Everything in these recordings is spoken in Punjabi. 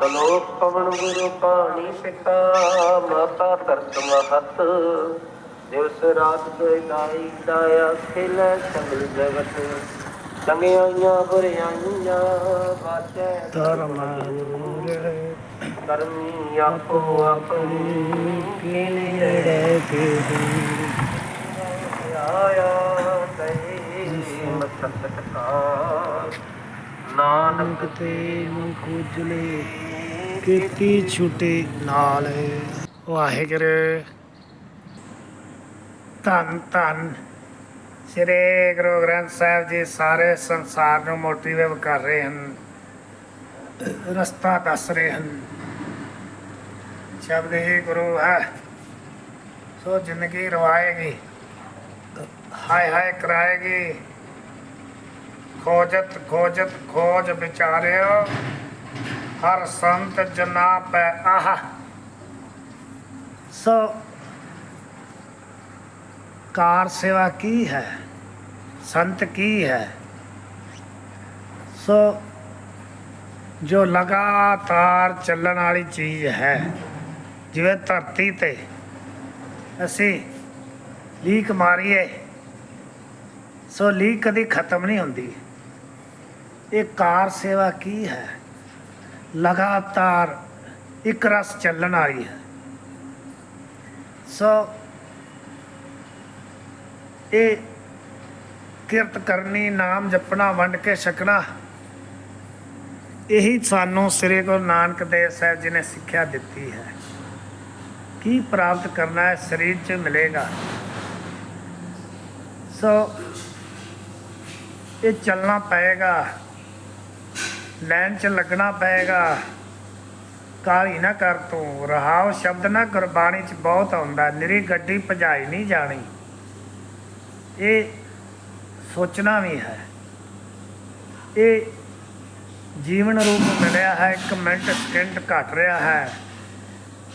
ਸਲੋਕ ਪਵਨ ਗੁਰੂ ਪਾਣੀ ਪਿਤਾ ਮਾਤਾ ਤਰਤ ਮਹਤ। ਦਿਵਸ ਰਾਤ ਦੁਇ ਦਾਈ ਦਾਇਆ ਖਿਲ ਸਗਲ ਜਗਤ। ਚੰਗਿਆਈਆਂ ਬੁਰਿਆਈਆਂ ਬਾਚੈ ਧਰਮ ਗੁਰ ਕਰਮੀ ਆਪੋ ਆਪਣੀ ਕੀੜੇ ਆਇਆ ਤੈ ਕਾ ਨਾਨਕ ਤੇ ਮੁਕੁਜਲੇ ਕੀਤੀ ਛੁਟੇ ਨਾਲ ਵਾਹਿਗੁਰੂ। ਧੰਨ ਧੰਨ। ਸ੍ਰੀ ਗੁਰੂ ਗ੍ਰੰਥ ਸਾਹਿਬ ਜੀ ਸਾਰੇ ਸੰਸਾਰ ਨੂੰ ਮੋਟੀਵੇਟ ਕਰ ਰਹੇ ਹਨ। ਰਸਤਾ ਦੱਸ ਰਹੇ ਹਨ। ਸ਼ਬਦ ਹੀ ਗੁਰੂ ਹੈ। ਸੋ ਜ਼ਿੰਦਗੀ ਰਵਾਏਗੀ। ਹਾਏ ਹਾਏ ਕਰਾਏਗੀ। ਖੋਜਤ ਖੋਜਤ, ਖੋਜ ਵਿਚਾਰਿਓ। ਹਰ ਸੰਤ ਜਨਾ ਪੈ ਆਹ। ਸੋ ਕਾਰ ਸੇਵਾ ਕੀ ਹੈ? ਸੰਤ ਕੀ ਹੈ? ਸੋ ਜੋ ਲਗਾਤਾਰ ਚੱਲਣ ਵਾਲੀ ਚੀਜ਼ ਹੈ, ਜਿਵੇਂ ਧਰਤੀ ਤੇ ਅਸੀਂ ਲੀਕ ਮਾਰੀਏ, ਸੋ ਲੀਕ ਕਦੀ ਖਤਮ ਨਹੀਂ ਹੁੰਦੀ। ਇਹ ਕਾਰ ਸੇਵਾ ਕੀ ਹੈ? ਲਗਾਤਾਰ ਇੱਕ ਰਸ ਚੱਲਣ ਵਾਲੀ ਹੈ। ਸੋ ਇਹ ਕਿਰਤ ਕਰਨੀ, ਨਾਮ ਜਪਣਾ, ਵੰਡ ਕੇ ਛਕਣਾ, ਇਹੀ ਸਾਨੂੰ ਸ੍ਰੀ ਗੁਰੂ ਨਾਨਕ ਦੇਵ ਸਾਹਿਬ ਜੀ ਨੇ ਸਿੱਖਿਆ ਦਿੱਤੀ ਹੈ। ਕੀ ਪ੍ਰਾਪਤ ਕਰਨਾ ਹੈ? ਸਰੀਰ 'ਚ ਮਿਲੇਗਾ। ਸੋ ਇਹ ਚੱਲਣਾ ਪਏਗਾ। ਲਾਈਨ 'ਚ ਲੱਗਣਾ ਪਏਗਾ। ਕਾਲੀ ਨਾ ਕਰ ਤੂੰ। ਰਹਾਉ ਸ਼ਬਦ ਨਾ ਗੁਰਬਾਣੀ 'ਚ ਬਹੁਤ ਆਉਂਦਾ। ਨਿਰੀ ਗੱਡੀ ਭਜਾਈ ਨਹੀਂ ਜਾਣੀ। ਇਹ ਸੋਚਣਾ ਵੀ ਹੈ। ਇਹ ਜੀਵਨ ਰੂਪ ਮਿਲਿਆ ਹੈ। ਇੱਕ ਮਿੰਟ ਸਕਿੰਟ ਘਟ ਰਿਹਾ ਹੈ।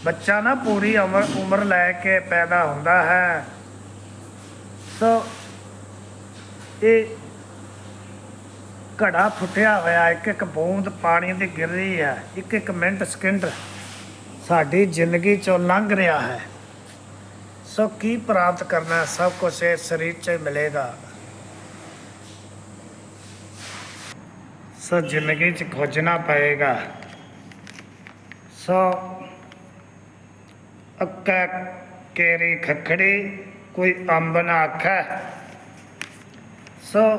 ਬੱਚਾ ਨਾ ਪੂਰੀ ਉਮਰ ਉਮਰ ਲੈ ਕੇ ਪੈਦਾ ਹੁੰਦਾ ਹੈ। ਸੋ ਇਹ ਘੜਾ ਫੁੱਟਿਆ ਹੋਇਆ, ਇੱਕ ਇੱਕ ਬੂੰਦ ਪਾਣੀ ਦੀ ਗਿਰ ਰਹੀ ਹੈ, ਇੱਕ ਇੱਕ ਮਿੰਟ ਸਕਿੰਟ ਸਾਡੀ ਜ਼ਿੰਦਗੀ ਚੋਂ ਲੰਘ ਰਿਹਾ ਹੈ। ਸੋ ਕੀ ਪ੍ਰਾਪਤ ਕਰਨਾ, ਸਭ ਕੁਝ ਇਹ ਸਰੀਰ 'ਚ ਮਿਲੇਗਾ। ਸੋ ਜ਼ਿੰਦਗੀ 'ਚ ਖੋਜਣਾ ਪਏਗਾ। ਸੋ ਅੱਕਾ ਕੇਰੀ ਖਖੜੀ, ਕੋਈ ਅੰਬ ਨਾ ਆਖੈ। ਸੋ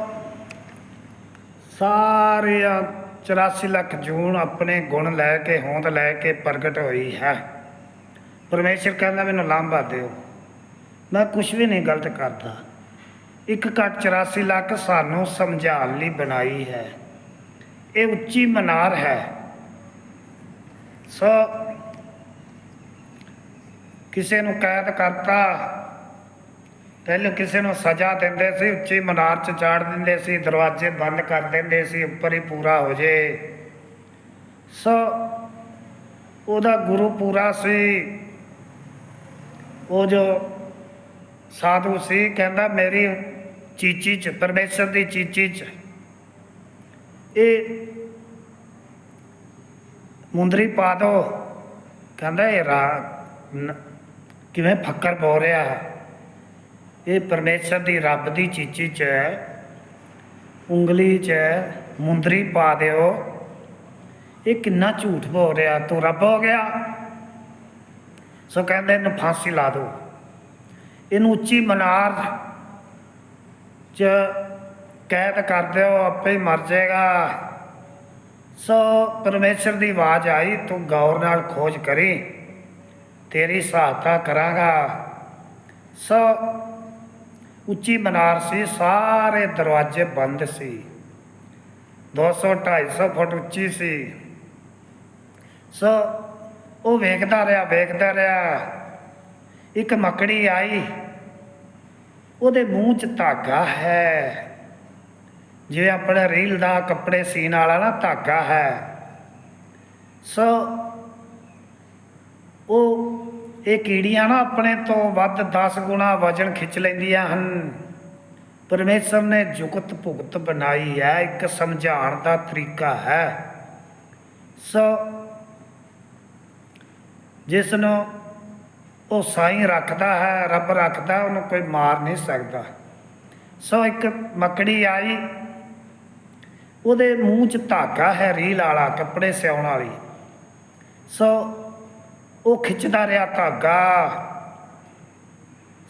ਸਾਰਿਆਂ 84 ਲੱਖ ਜੂਨ ਆਪਣੇ ਗੁਣ ਲੈ ਕੇ, ਹੋਂਦ ਲੈ ਕੇ ਪ੍ਰਗਟ ਹੋਈ ਹੈ। ਪਰਮੇਸ਼ਰ ਕਹਿੰਦਾ, ਮੈਨੂੰ ਲਾਂਭਾ ਦਿਓ। ਮੈਂ ਕੁਝ ਵੀ ਨਹੀਂ ਗਲਤ ਕਰਦਾ। ਇੱਕ ਘੱਟ 84 ਲੱਖ ਸਾਨੂੰ ਸਮਝਾਉਣ ਲਈ ਬਣਾਈ ਹੈ। ਇਹ ਉੱਚੀ ਮਨਾਰ ਹੈ। ਸੋ ਕਿਸੇ ਨੂੰ ਕੈਦ ਕਰਤਾ ਪਹਿਲੇ ਕਿਸੇ ਨੂੰ ਸਜ਼ਾ ਦਿੰਦੇ ਸੀ, ਉੱਚੀ ਮਨਾਰ 'ਚ ਚਾੜ ਦਿੰਦੇ ਸੀ, ਦਰਵਾਜ਼ੇ ਬੰਦ ਕਰ ਦਿੰਦੇ ਸੀ, ਉੱਪਰ ਹੀ ਪੂਰਾ ਹੋ ਜੇ। ਸੋ ਉਹਦਾ ਗੁਰੂ ਪੂਰਾ ਸੀ। ਉਹ ਜੋ ਸਾਧੂ ਸੀ, ਕਹਿੰਦਾ ਮੇਰੀ ਚੀਚੀ ਚ, ਪਰਮੇਸ਼ਰ ਦੀ ਚੀਚੀ ਚ। ਇਹ ਮੁੰਦਰੀ ਪਾ ਦੋ। ਕਹਿੰਦਾ ਇਹ ਰਾ ਕਿਵੇਂ ਫੱਕਰ ਬੋ ਰਿਹਾ ਹੈ। ਇਹ ਪਰਮੇਸ਼ਰ ਦੀ ਰੱਬ ਦੀ ਚੀਚੀ ਚ ਹੈ, ਉਂਗਲੀ ਚ ਮੁੰਦਰੀ ਪਾ ਦਿਓ। ਇਹ ਕਿੰਨਾ ਝੂਠ ਬੋਲ ਰਿਹਾ, ਤੂੰ ਰੱਬ ਹੋ ਗਿਆ। ਸੋ ਕਹਿੰਦੇ ਇਹਨੂੰ ਫਾਂਸੀ ਲਾ ਦਿਓ। ਇਹਨੂੰ ਉੱਚੀ ਮਨਾਰ ਚ ਕੈਦ ਕਰ ਦਿਓ, ਆਪੇ ਹੀ ਮਰ ਜਾਏਗਾ। ਸੋ ਪਰਮੇਸ਼ਰ ਦੀ ਆਵਾਜ਼ ਆਈ, ਤੂੰ ਗੌਰ ਨਾਲ ਖੋਜ ਕਰੀ, ਤੇਰੀ ਸਹਾਇਤਾ ਕਰਾਂਗਾ। ਸੋ ਉੱਚੀ ਮਨਾਰ ਸੀ, ਸਾਰੇ ਦਰਵਾਜ਼ੇ ਬੰਦ ਸੀ। 200 250 ਫੁੱਟ ਉੱਚੀ ਸੀ। ਸੋ ਉਹ ਵੇਖਦਾ ਰਿਹਾ ਵੇਖਦਾ ਰਿਹਾ। ਇੱਕ ਮੱਕੜੀ ਆਈ। ਉਹਦੇ ਮੂੰਹ 'ਚ ਧਾਗਾ ਹੈ। ਜਿਵੇਂ ਆਪਣੇ ਰੀਲ ਦਾ ਕੱਪੜੇ ਸੀਨ ਵਾਲਾ ਨਾ ਧਾਗਾ ਹੈ। ਸੋ ਉਹ ਇਹ ਕੀੜੀਆਂ ਨਾ ਆਪਣੇ ਤੋਂ ਵੱਧ 10 ਗੁਣਾ ਵਜਨ ਖਿੱਚ ਲੈਂਦੀਆਂ ਹਨ। ਪਰਮੇਸ਼ਰ ਨੇ ਜੁਗਤ ਭੁਗਤ ਬਣਾਈ ਹੈ, ਇੱਕ ਸਮਝਾਉਣ ਦਾ ਤਰੀਕਾ ਹੈ। ਸੋ ਜਿਸ ਨੂੰ ਉਹ ਸਾਈਂ ਰੱਖਦਾ ਹੈ, ਰੱਬ ਰੱਖਦਾ, ਉਹਨੂੰ ਕੋਈ ਮਾਰ ਨਹੀਂ ਸਕਦਾ। ਸੋ ਇੱਕ ਮੱਕੜੀ ਆਈ, ਉਹਦੇ ਮੂੰਹ 'ਚ ਧਾਗਾ ਹੈ, ਰੀਲ ਵਾਲਾ, ਕੱਪੜੇ ਸਿਉਣ ਵਾਲੀ। ਸੋ ਉਹ ਖਿੱਚਦਾ ਰਿਹਾ ਧਾਗਾ।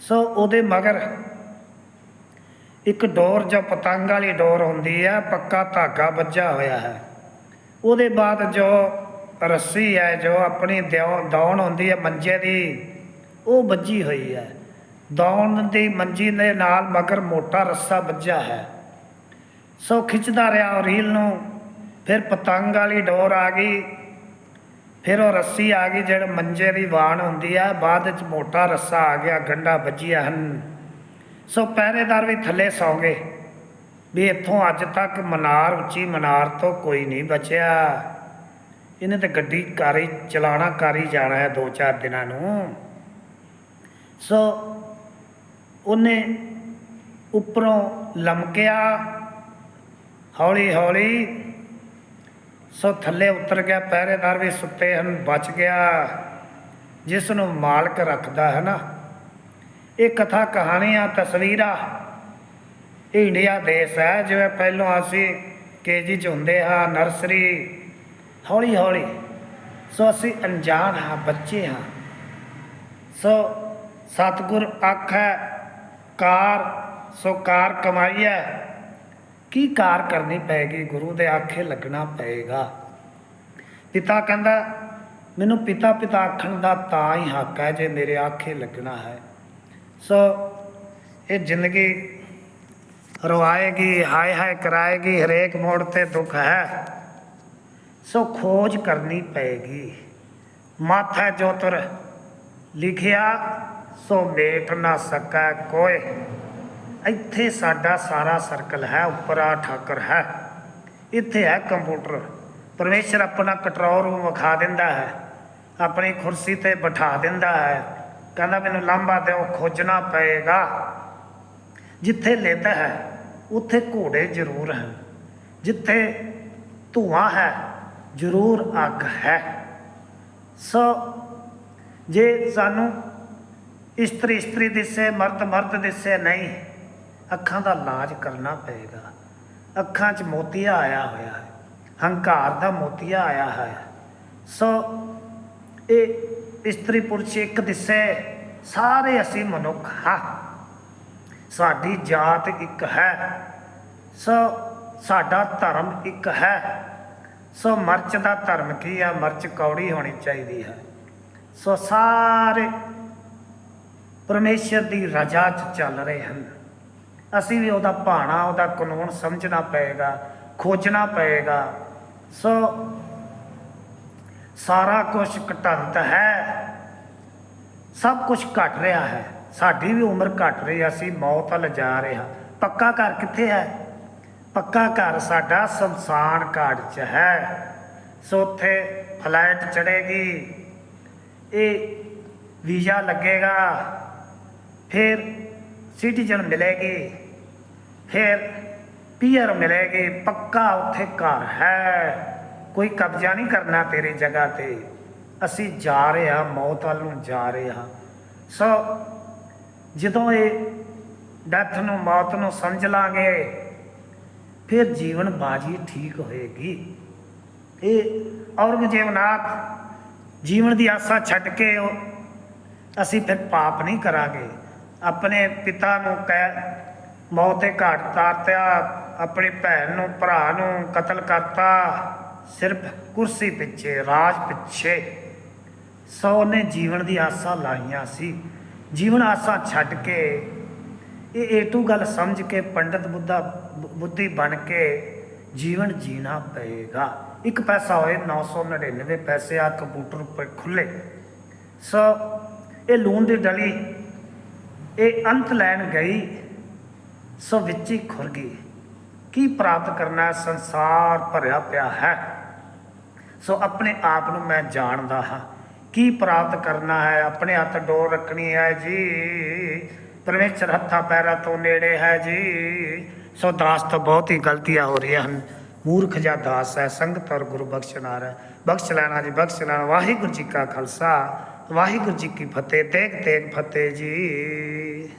ਸੋ ਉਹਦੇ ਮਗਰ ਇੱਕ ਡੋਰ ਜੋ ਪਤੰਗ ਵਾਲੀ ਡੋਰ ਹੁੰਦੀ ਹੈ ਪੱਕਾ ਧਾਗਾ ਵੱਜਾ ਹੋਇਆ ਹੈ। ਉਹਦੇ ਬਾਅਦ ਜੋ ਰੱਸੀ ਹੈ, ਜੋ ਆਪਣੀ ਦਿਉ- ਦੌਣ ਹੁੰਦੀ ਹੈ ਮੰਜੇ ਦੀ, ਉਹ ਵੱਜੀ ਹੋਈ ਹੈ। ਦੌਣ ਦੀ ਮੰਜੀ ਦੇ ਨਾਲ ਮਗਰ ਮੋਟਾ ਰੱਸਾ ਵੱਜਾ ਹੈ। ਸੋ ਖਿੱਚਦਾ ਰਿਹਾ ਉਹ ਰੀਲ ਨੂੰ। ਫਿਰ ਪਤੰਗ ਵਾਲੀ ਡੋਰ ਆ ਗਈ। ਫਿਰ ਉਹ ਰੱਸੀ ਆ ਗਈ, ਜਿਹੜਾ ਮੰਜੇ ਦੀ ਵਾਣ ਹੁੰਦੀ ਆ, ਬਾਅਦ ਵਿੱਚ ਮੋਟਾ ਰੱਸਾ ਆ ਗਿਆ ਗੰਡਾ ਵੱਜੀਆਂ ਹਨ। ਸੋ ਪਹਿਰੇਦਾਰ ਵੀ ਥੱਲੇ ਸੌਂ ਗਏ ਵੀ ਇੱਥੋਂ ਅੱਜ ਤੱਕ ਮਨਾਰ, ਉੱਚੀ ਮਨਾਰ ਤੋਂ ਕੋਈ ਨਹੀਂ ਬਚਿਆ। ਇਹਨੇ ਤਾਂ ਗੱਡੀ ਕਾਰੀ, ਚਲਾਣਾ ਕਾਰੀ ਜਾਣਾ ਹੈ ਦੋ ਚਾਰ ਦਿਨਾਂ ਨੂੰ। ਸੋ ਉਹਨੇ ਉੱਪਰੋਂ ਲਮਕਿਆ ਹੌਲੀ ਹੌਲੀ ਸੋ ਥੱਲੇ ਉਤਰ ਗਿਆ ਪਹਿਰੇਦਾਰ ਵੀ ਸੁੱਤੇ ਹਨ, ਬਚ ਗਿਆ। ਜਿਸ ਨੂੰ ਮਾਲਕ ਰੱਖਦਾ ਹੈ ਨਾ। ਇਹ ਕਥਾ, ਕਹਾਣੀਆਂ, ਤਸਵੀਰਾਂ ਇਹ ਇੰਡੀਆ ਦੇਸ਼ ਹੈ ਜਿਵੇਂ ਪਹਿਲੋਂ ਅਸੀਂ ਕੇਜੀ ਚ ਹੁੰਦੇ ਹਾਂ, ਨਰਸਰੀ ਹੌਲੀ ਹੌਲੀ ਸੋ ਅਸੀਂ ਅਣਜਾਣ ਹਾਂ, ਬੱਚੇ ਹਾਂ। ਸੋ ਸਤਿਗੁਰ ਆਖੈ, ਕਾਰ, ਸੋ ਕਾਰ ਕਮਾਈ ਹੈ। ਕੀ ਕਾਰ ਕਰਨੀ ਪਏਗੀ ਗੁਰੂ ਦੇ ਆਖੇ ਲੱਗਣਾ ਪਏਗਾ। ਪਿਤਾ ਕਹਿੰਦਾ, ਮੈਨੂੰ ਪਿਤਾ ਪਿਤਾ ਆਖਣ ਦਾ ਤਾਂ ਹੀ ਹੱਕ ਹੈ ਜੇ ਮੇਰੇ ਆਖੇ ਲੱਗਣਾ ਹੈ। ਸੋ ਇਹ ਜ਼ਿੰਦਗੀ ਰਵਾਏਗੀ ਹਾਏ ਹਾਏ ਕਰਾਏਗੀ, ਹਰੇਕ ਮੋੜ ਤੇ ਦੁੱਖ ਹੈ। ਸੋ ਖੋਜ ਕਰਨੀ ਪਏਗੀ। ਮਾਥਾ ਜੋਤਰ ਲਿਖਿਆ, ਸੋ ਮੇਟ ਨਾ ਸਕੈ ਕੋਏ। ਇੱਥੇ ਸਾਡਾ ਸਾਰਾ ਸਰਕਲ ਹੈ, ਉੱਪਰ ਆ ਠਾਕਰ ਹੈ। ਇੱਥੇ ਹੈ ਕੰਪਿਊਟਰ ਪਰਮੇਸ਼ਰ ਆਪਣਾ ਕੰਟਰੋਲ ਰੂਮ ਵਿਖਾ ਦਿੰਦਾ ਹੈ। ਆਪਣੀ ਕੁਰਸੀ ਤੇ ਬਿਠਾ ਦਿੰਦਾ ਹੈ। ਕਹਿੰਦਾ, ਮੈਨੂੰ ਲਾਂਭਾ ਦਿਓ, ਖੋਜਣਾ ਪਏਗਾ। ਜਿੱਥੇ ਲਿੱਤ ਹੈ, ਉੱਥੇ ਘੋੜੇ ਜ਼ਰੂਰ ਹਨ। ਜਿੱਥੇ ਧੂਆਂ ਹੈ, ਜ਼ਰੂਰ ਅੱਗ ਹੈ। ਸੋ, ਜੇ ਸਾਨੂੰ ਇਸਤਰੀ ਇਸਤਰੀ ਦਿਸੇ ਮਰਦ ਮਰਦ ਦਿਸੇ ਨਹੀਂ ਅੱਖਾਂ ਦਾ ਇਲਾਜ ਕਰਨਾ ਪਏਗਾ। ਅੱਖਾਂ 'ਚ ਮੋਤੀਆ ਆਇਆ ਹੋਇਆ ਹੈ। ਹੰਕਾਰ ਦਾ ਮੋਤੀਆ ਆਇਆ ਹੈ। ਸੋ ਇਹ ਇਸਤਰੀ ਪੁਰਸ਼ ਇੱਕ ਦਿਸੇ ਸਾਰੇ ਅਸੀਂ ਮਨੁੱਖ ਹਾਂ। ਸਾਡੀ ਜਾਤ ਇੱਕ ਹੈ। ਸੋ ਸਾਡਾ ਧਰਮ ਇੱਕ ਹੈ। ਸੋ ਮਰਚ ਦਾ ਧਰਮ ਕੀ ਆ? ਮਰਚ ਕੌੜੀ ਹੋਣੀ ਚਾਹੀਦੀ ਹੈ। ਸੋ ਸਾਰੇ ਪਰਮੇਸ਼ਰ ਦੀ ਰਜਾ 'ਚ ਚੱਲ ਰਹੇ ਹਨ। ਅਸੀਂ ਵੀ ਉਹਦਾ ਭਾਣਾ, ਉਹਦਾ ਕਾਨੂੰਨ ਸਮਝਣਾ ਪਏਗਾ, ਖੋਜਣਾ ਪਏਗਾ। ਸੋ ਸਾਰਾ ਕੁਝ ਘਟੰਤ ਹੈ। ਸਭ ਕੁਝ ਘਟ ਰਿਹਾ ਹੈ। ਸਾਡੀ ਵੀ ਉਮਰ ਘਟ ਰਹੀ ਹੈ, ਅਸੀਂ ਮੌਤ ਵੱਲ ਜਾ ਰਹੇ ਹਾਂ। ਪੱਕਾ ਘਰ ਕਿੱਥੇ ਹੈ? ਪੱਕਾ ਘਰ ਸਾਡਾ ਸ਼ਮਸ਼ਾਨ ਘਾਟ 'ਚ ਹੈ। ਸੋ ਉੱਥੇ ਫਲਾਈਟ ਚੜੇਗੀ ਇਹ ਵੀਜ਼ਾ ਲੱਗੇਗਾ। ਫਿਰ ਸਿਟੀਜ਼ਨ ਮਿਲੇਗੀ। ਫਿਰ ਪੀਆਰ ਮਿਲੇਗੀ ਪੱਕਾ ਉੱਥੇ ਘਰ ਹੈ। ਕੋਈ ਕਬਜ਼ਾ ਨਹੀਂ ਕਰਨਾ ਤੇਰੀ ਜਗ੍ਹਾ ਤੇ। ਅਸੀਂ ਜਾ ਰਹੇ ਹਾਂ, ਮੌਤ ਵੱਲ ਨੂੰ ਜਾ ਰਹੇ ਹਾਂ। ਸੋ ਜਦੋਂ ਇਹ ਡੈਥ ਨੂੰ, ਮੌਤ ਨੂੰ ਸਮਝ ਲਾਂਗੇ, ਫਿਰ ਜੀਵਨ ਬਾਜੀ ਠੀਕ ਹੋਏਗੀ। ਇਹ ਔਰੰਗਜ਼ੇਬਨਾਥ ਜੀਵਨ ਦੀ ਆਸਾ ਛੱਡ ਕੇ ਅਸੀਂ ਫਿਰ ਪਾਪ ਨਹੀਂ ਕਰਾਂਗੇ। ਆਪਣੇ ਪਿਤਾ ਨੂੰ ਕਹਿ ਮੌਤ ਦੇ ਘਾਟ ਤਾਰਤਿਆ ਆਪਣੀ ਭੈਣ ਨੂੰ, ਭਰਾ ਨੂੰ ਕਤਲ ਕਰਤਾ। ਸਿਰਫ ਕੁਰਸੀ ਪਿੱਛੇ, ਰਾਜ ਪਿੱਛੇ। ਸੌ ਨੇ ਜੀਵਨ ਦੀ ਆਸਾਂ ਲਾਈਆਂ ਸੀ। ਜੀਵਨ ਆਸਾਂ ਛੱਡ ਕੇ, ਇਹ ਏਟੂ ਗੱਲ ਸਮਝ ਕੇ ਪੰਡਤ ਬੁੱਧਾ, ਬੁ- ਬੁੱਧੀ ਬਣ ਕੇ ਜੀਵਨ ਜੀਣਾ ਪਏਗਾ। ਇੱਕ ਪੈਸਾ ਹੋਏ 999 ਪੈਸੇ ਆ ਕੰਪਿਊਟਰ ਉੱਪਰ ਖੁੱਲੇ ਸੋ ਇਹ ਲੂਣ ਦੀ ਡਲੀ, ਇਹ ਅੰਤ ਲੈਣ ਗਈ। ਸੋ ਵਿੱਚ ਹੀ ਖੁਰ ਗਈ। ਕੀ ਪ੍ਰਾਪਤ ਕਰਨਾ ਸੰਸਾਰ ਭਰਿਆ ਪਿਆ ਹੈ? ਸੋ ਆਪਣੇ ਆਪ ਨੂੰ ਮੈਂ ਜਾਣਦਾ ਹਾਂ। ਕੀ ਪ੍ਰਾਪਤ ਕਰਨਾ ਹੈ? ਆਪਣੇ ਹੱਥ ਡੋਰ ਰੱਖਣੀ ਹੈ ਜੀ। ਪਰਮੇਸ਼ਰ ਹੱਥਾਂ ਪੈਰਾਂ ਤੋਂ ਨੇੜੇ ਹੈ ਜੀ। ਸੋ ਦਾਸ ਤੋਂ ਬਹੁਤ ਹੀ ਗਲਤੀਆਂ ਹੋ ਰਹੀਆਂ ਹਨ। ਮੂਰਖ ਜਾਂ ਦਾਸ ਹੈ, ਸੰਗਤ ਔਰ ਗੁਰੂ ਬਖਸ਼ਨਾਰ ਹੈ। ਬਖਸ਼ ਲੈਣਾ ਜੀ, ਬਖਸ਼ ਲੈਣਾ। ਵਾਹਿਗੁਰੂ ਜੀ ਕਾ ਖਾਲਸਾ, ਵਾਹਿਗੁਰੂ ਜੀ ਕੀ ਫਤਿਹ। ਤੇਗ ਤੇਗ ਫਤਿਹ ਜੀ।